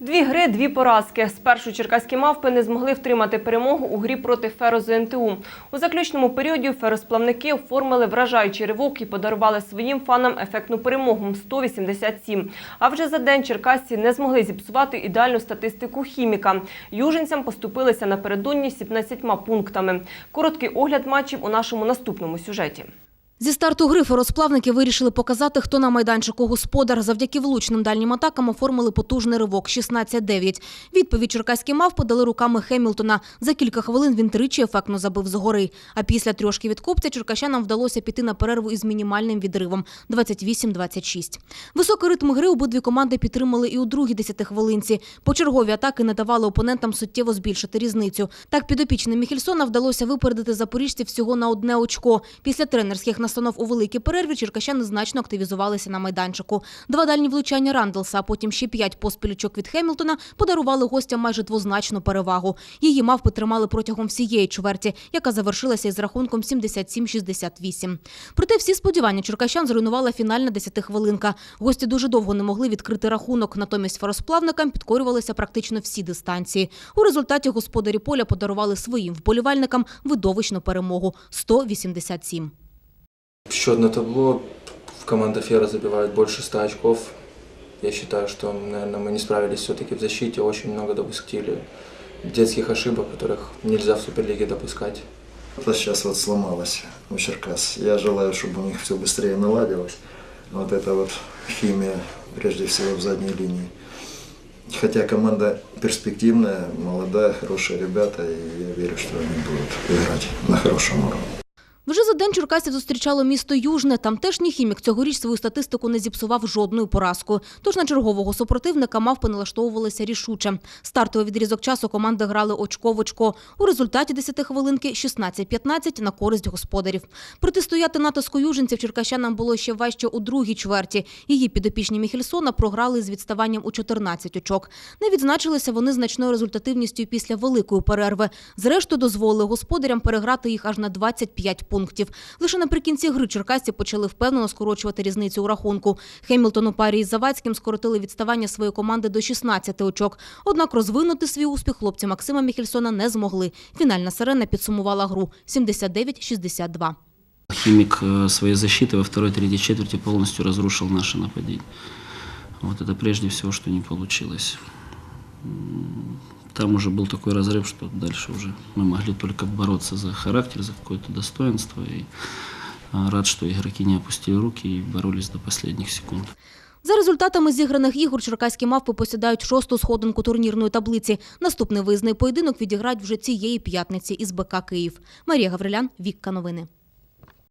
Дві гри, дві поразки. Спершу черкаські мавпи не змогли втримати перемогу у грі проти Ферозу НТУ. У заключному періоді феросплавники оформили вражаючий ривок і подарували своїм фанам ефектну перемогу – 187. А вже за день черкасці не змогли зіпсувати ідеальну статистику хіміка. Южинцям поступилися напередодні 17 пунктами. Короткий огляд матчів у нашому наступному сюжеті. Зі старту гри феросплавники вирішили показати, хто на майданчику господар. Завдяки влучним дальнім атакам оформили потужний ривок – 16-9. Відповідь черкаські мав подали руками Хемілтона. За кілька хвилин він тричі ефектно забив згори. А після трьошки від копця черкащанам вдалося піти на перерву із мінімальним відривом – 28-26. Високий ритм гри обидві команди підтримали і у другій десятихвилинці. Почергові атаки не давали опонентам суттєво збільшити різницю. Так підопічним Міхельсона вдалося випередити запоріжців всього на одне очко. Після тренерських настанов у великій перерві черкащани значно активізувалися на майданчику. Два дальні влучання Рандлса, а потім ще п'ять поспілючок від Хемілтона подарували гостям майже двозначну перевагу. Її мавпи тримали протягом всієї чверті, яка завершилася із рахунком 77-68. Проте всі сподівання черкащан зруйнувала фінальна десятихвилинка. Гості дуже довго не могли відкрити рахунок, натомість феросплавникам підкорювалися практично всі дистанції. У результаті господарі поля подарували своїм вболівальникам видовищну перемогу – 187. Счет на табло. Команда Фера забивает больше 100 очков. Я считаю, что, наверное, мы не справились все-таки в защите. Очень много допустили детских ошибок, которых нельзя в Суперлиге допускать. Это сейчас вот сломалось у Черкас. Я желаю, чтобы у них все быстрее наладилось. Вот это вот химия, прежде всего, в задней линии. Хотя команда перспективная, молодая, хорошие ребята, и я верю, что они будут играть на хорошем уровне. Вже за день Черкасів зустрічало місто Южне. Тамтешній хімік цьогоріч свою статистику не зіпсував жодною поразкою. Тож на чергового супротивника мавпи налаштовувалися рішуче. Стартовий відрізок часу команди грали очко в. У результаті 10 хвилинки 16-15 на користь господарів. Протистояти натиску южинців черкащанам було ще важче у другій чверті. Її підопічні Міхельсона програли з відставанням у 14 очок. Не відзначилися вони значною результативністю після великої перерви. Зрештою дозволили господарям переграти їх аж на 25 пунктів. Лише наприкінці гри черкасці почали впевнено скорочувати різницю у рахунку. Хемілтон у парі із Завадським скоротили відставання своєї команди до 16 очок. Однак розвинути свій успіх хлопці Максима Міхельсона не змогли. Фінальна сирена підсумувала гру 79-62. Химик своей защитой во второй-третьей четверти полностью разрушил наше нападение. Вот это прежде всего, что не получилось М, Там уже был такой разрыв, что дальше уже мы могли только бороться за характер, за какое-то достоинство. И а, рад, что игроки не опустили руки и боролись до последних секунд. За результатами зіграних ігор черкаські мавпи посідають шосту сходинку турнірної таблиці. Наступний виїзний поєдинок відіграють вже цієї п'ятниці із БК Київ. Марія Гаврилян, Вікка Новини.